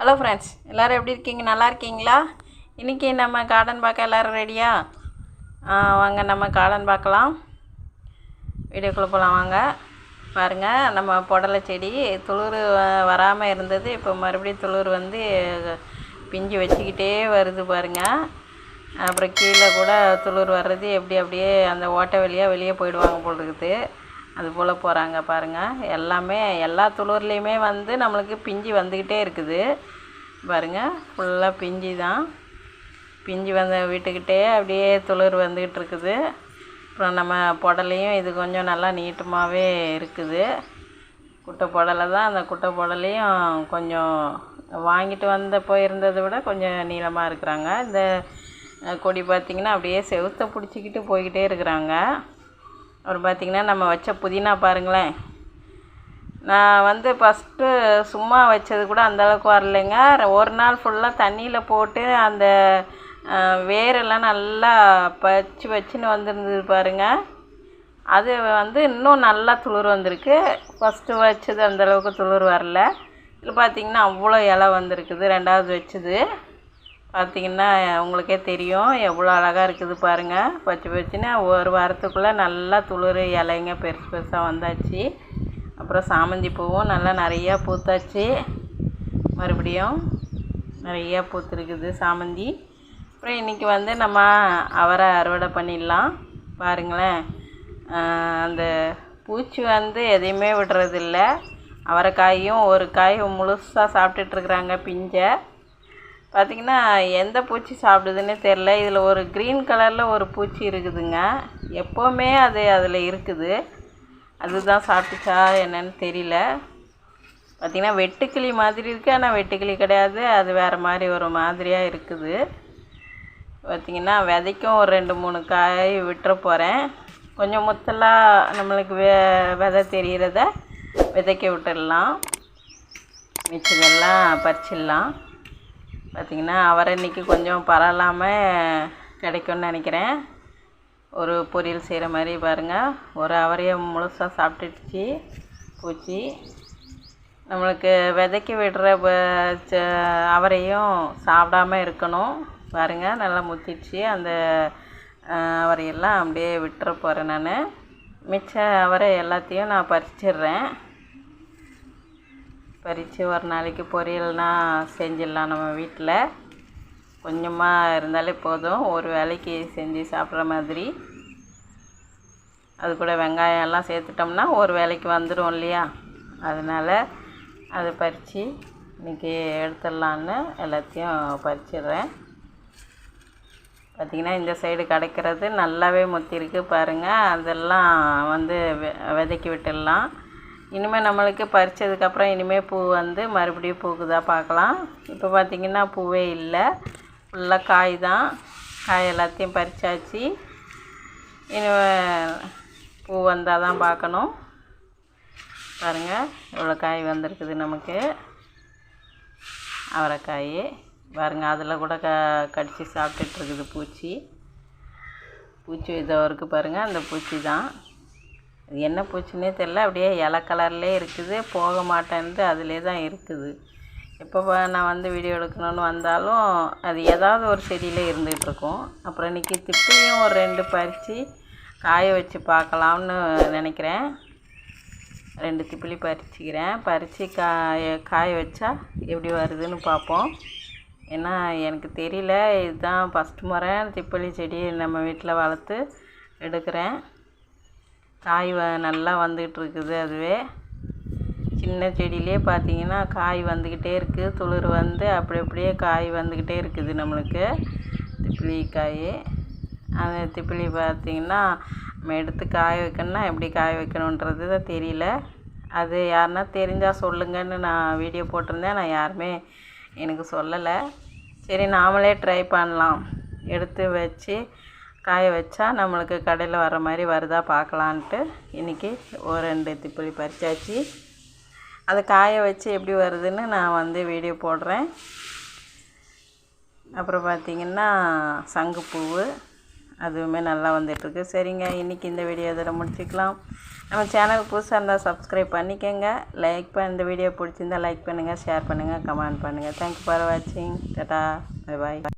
Hello friends எல்லோரும் எப்படி இருக்கீங்க? நல்லா இருக்கீங்களா? இன்றைக்கி நம்ம கார்டன் பார்க்க எல்லோரும் ரெடியா வாங்க நம்ம கார்டன் பார்க்கலாம். வீடியோக்குள்ளே போகலாம் வாங்க. பாருங்கள் நம்ம புடலை செடி துளிர் வராமல் இருந்தது. இப்போ மறுபடியும் துளிர் வந்து பிஞ்சு வச்சுக்கிட்டே வருது பாருங்கள் அப்புறம் கீழே கூட துளிர் வர்றது எப்படி அப்படியே அந்த ஓட்டை வழியாக வெளியே போயிடுவாங்க போல் இருக்குது. அதுபோல் போகிறாங்க பாருங்கள் எல்லாமே எல்லா துளிர்லேயுமே வந்து நம்மளுக்கு பிஞ்சு வந்துக்கிட்டே இருக்குது. பாருங்கள் ஃபுல்லாக பிஞ்சு தான் பிஞ்சு வந்த வீட்டுக்கிட்டே அப்படியே துளிர் வந்துக்கிட்டு இருக்குது. அப்புறம் நம்ம புடலையும் இது கொஞ்சம் நல்லா நீட்டமாகவே இருக்குது. குட்டை புடலை தான். அந்த குட்டை புடலையும் கொஞ்சம் வாங்கிட்டு வந்த போயிருந்ததை விட கொஞ்சம் நீளமாக இருக்கிறாங்க. இந்த கொடி பார்த்திங்கன்னா அப்படியே செவுத்த பிடிச்சிக்கிட்டு போய்கிட்டே இருக்கிறாங்க. அப்புறம் பார்த்திங்கன்னா நம்ம வச்ச புதினா பாருங்களேன். நான் வந்து ஃபஸ்ட்டு சும்மா வச்சது கூட அந்தளவுக்கு வரலைங்க. ஒரு நாள் ஃபுல்லாக தண்ணியில் போட்டு அந்த வேரெல்லாம் நல்லா பச்சு வச்சுன்னு வந்துருந்தது பாருங்கள் அது வந்து இன்னும் நல்லா துளிர் வந்திருக்கு. ஃபஸ்ட்டு வச்சது அந்தளவுக்கு துளிர் வரல. இதில் பார்த்திங்கன்னா அவ்வளோ இலை வந்திருக்குது ரெண்டாவது வச்சது. பார்த்திங்கன்னா உங்களுக்கே தெரியும் எவ்வளோ அழகாக இருக்குது பாருங்கள் பச்சை பச்சுன்னு ஒரு வாரத்துக்குள்ளே நல்லா துளிர் இலைங்க பெருசு பெருசாக வந்தாச்சு. அப்புறம் சாமந்தி பூவும் நல்லா நிறையா பூத்தாச்சு. மறுபடியும் நிறையா பூத்துருக்குது சாமந்தி. அப்புறம் இன்றைக்கி வந்து நம்ம அவரை அறுவடை பண்ணிடலாம். பாருங்களேன். அந்த பூச்சி வந்து எதையுமே விடுறதில்ல. அவரைக்காயும் ஒரு காய் முழுசாக சாப்பிட்டுட்ருக்குறாங்க பிஞ்சை. பார்த்திங்கன்னா எந்த பூச்சி சாப்பிடுதுன்னே தெரில இதில் ஒரு க்ரீன் கலரில் ஒரு பூச்சி இருக்குதுங்க. எப்போவுமே அது அதில் இருக்குது. அதுதான் சாப்பிட்டுச்சா என்னன்னு தெரியல. பார்த்திங்கன்னா வெட்டுக்கிளி மாதிரி இருக்குது ஆனால் வெட்டுக்கிளி கிடையாது. அது வேறு மாதிரி ஒரு மாதிரியாக இருக்குது. பார்த்திங்கன்னா விதைக்கும் ஒரு ரெண்டு மூணு காய் விட்டுற போகிறேன் கொஞ்சம் முத்தலாக நம்மளுக்கு வெ விதை தெரிகிறத விதைக்க விட்டுடலாம். மிச்சதெல்லாம் பறிச்சிடலாம். பார்த்திங்கன்னா அவரை இன்றைக்கி கொஞ்சம் பரவாயில்லாமல் கிடைக்கும்னு நினைக்கிறேன். ஒரு பொரியல் செய்கிற மாதிரி பாருங்கள் ஒரு அவரையை முழுசாக சாப்பிட்டுடுச்சு. பூச்சி. நம்மளுக்கு விதைக்கி விடுற அவரையும் சாப்பிடாம இருக்கணும். பாருங்கள் நல்லா முத்திடுச்சு. அந்த அவரையெல்லாம் அப்படியே விட்டுற போகிறேன் நான். மிச்ச அவரை எல்லாத்தையும் நான் பறிச்சிடுறேன். பறித்து ஒரு நாளைக்கு பொரியல்னால் செஞ்சிடலாம் நம்ம வீட்டில். கொஞ்சமாக இருந்தாலே போதும். ஒரு வேலைக்கு செஞ்சு சாப்பிட்ற மாதிரி. அது கூட வெங்காயம் எல்லாம் சேர்த்துட்டோம்னா ஒரு வேலைக்கு வந்துடும் இல்லையா? அதனால் அதை பறித்து இன்றைக்கி எடுத்துடலான்னு எல்லாத்தையும் பறிச்சிடுறேன். பார்த்திங்கன்னா இந்த சைடு கிடைக்கிறது நல்லாவே முத்திருக்கு பாருங்கள் அதெல்லாம் வந்து விதைக்கி விட்டுடலாம். இனிமேல் நம்மளுக்கு பறித்ததுக்கப்புறம் இனிமேல் பூ வந்து மறுபடியும் பூக்குதா பார்க்கலாம். இப்போ பார்த்திங்கன்னா பூவே இல்லை. ஃபுல்லாக காய் தான். காய் எல்லாத்தையும் பறித்தாச்சு இனிமேல் பூ வந்தால் தான் பார்க்கணும். பாருங்கள் இவ்வளோ காய் வந்திருக்குது நமக்கு. அவரைக்காய். பாருங்கள் அதில் கூட க கடித்து சாப்பிட்டுட்ருக்குது பூச்சி. பூச்சி இதோ இருக்குது பாருங்கள் அந்த பூச்சி தான். அது என்ன பூச்சின்னே தெரில அப்படியே இலை கலர்லேயே இருக்குது போக மாட்டேன்ட்டு அதிலே தான் இருக்குது. எப்போ நான் வந்து வீடியோ எடுக்கணும்னு வந்தாலும் அது ஏதாவது ஒரு செடியில் இருந்துகிட்ருக்கும் அப்புறம் இன்றைக்கி திப்பிலையும் ஒரு ரெண்டு பறித்து காய வச்சு பார்க்கலாம்னு நினைக்கிறேன். ரெண்டு திப்பிலி பறிச்சிக்கிறேன். பறித்து காய காய வச்சா எப்படி வருதுன்னு பார்ப்போம். ஏன்னா எனக்கு தெரியல இதுதான் ஃபஸ்ட் முறை திப்பிலி செடி நம்ம வீட்டில் வளர்த்து எடுக்கிறேன். காய் வ நல்லா வந்துக்கிட்டு இருக்குது அதுவே. சின்ன செடியிலே பார்த்தீங்கன்னா காய் வந்துக்கிட்டே இருக்குது துளிர் வந்து அப்படி அப்படியே காய் வந்துக்கிட்டே இருக்குது நம்மளுக்கு. திப்பிலி காய் அந்த திப்பிலி பார்த்திங்கன்னா நம்ம எடுத்து காய வைக்கணும்னா எப்படி காய வைக்கணுன்றது தான் தெரியல. அது யாருன்னா தெரிஞ்சால் சொல்லுங்கன்னு நான் வீடியோ போட்டிருந்தேன். நான் யாருமே எனக்கு சொல்லலை. சரி நாமளே ட்ரை பண்ணலாம். எடுத்து வச்சு காய வச்சா நம்மளுக்கு கடையில் வர மாதிரி வருதா பார்க்கலான்ட்டு இன்றைக்கி ஒரு ரெண்டு திப்பிலி பறிச்சாச்சு. அதை காய வச்சு எப்படி வருதுன்னு நான் வந்து வீடியோ போடுறேன். அப்புறம் பார்த்திங்கன்னா சங்குப்பூவு அதுவுமே நல்லா வந்துட்டுருக்கு. சரிங்க இன்றைக்கி இந்த வீடியோ இதில் முடிச்சுக்கலாம். நம்ம சேனல் புதுசாக இருந்தால் சப்ஸ்கிரைப் பண்ணிக்கோங்க. லைக் பண்ண இந்த வீடியோ பிடிச்சிருந்தா லைக் பண்ணுங்கள் ஷேர் பண்ணுங்கள் கமெண்ட் பண்ணுங்கள் தேங்க்யூ ஃபார் வாட்சிங் டட்டா பை பாய்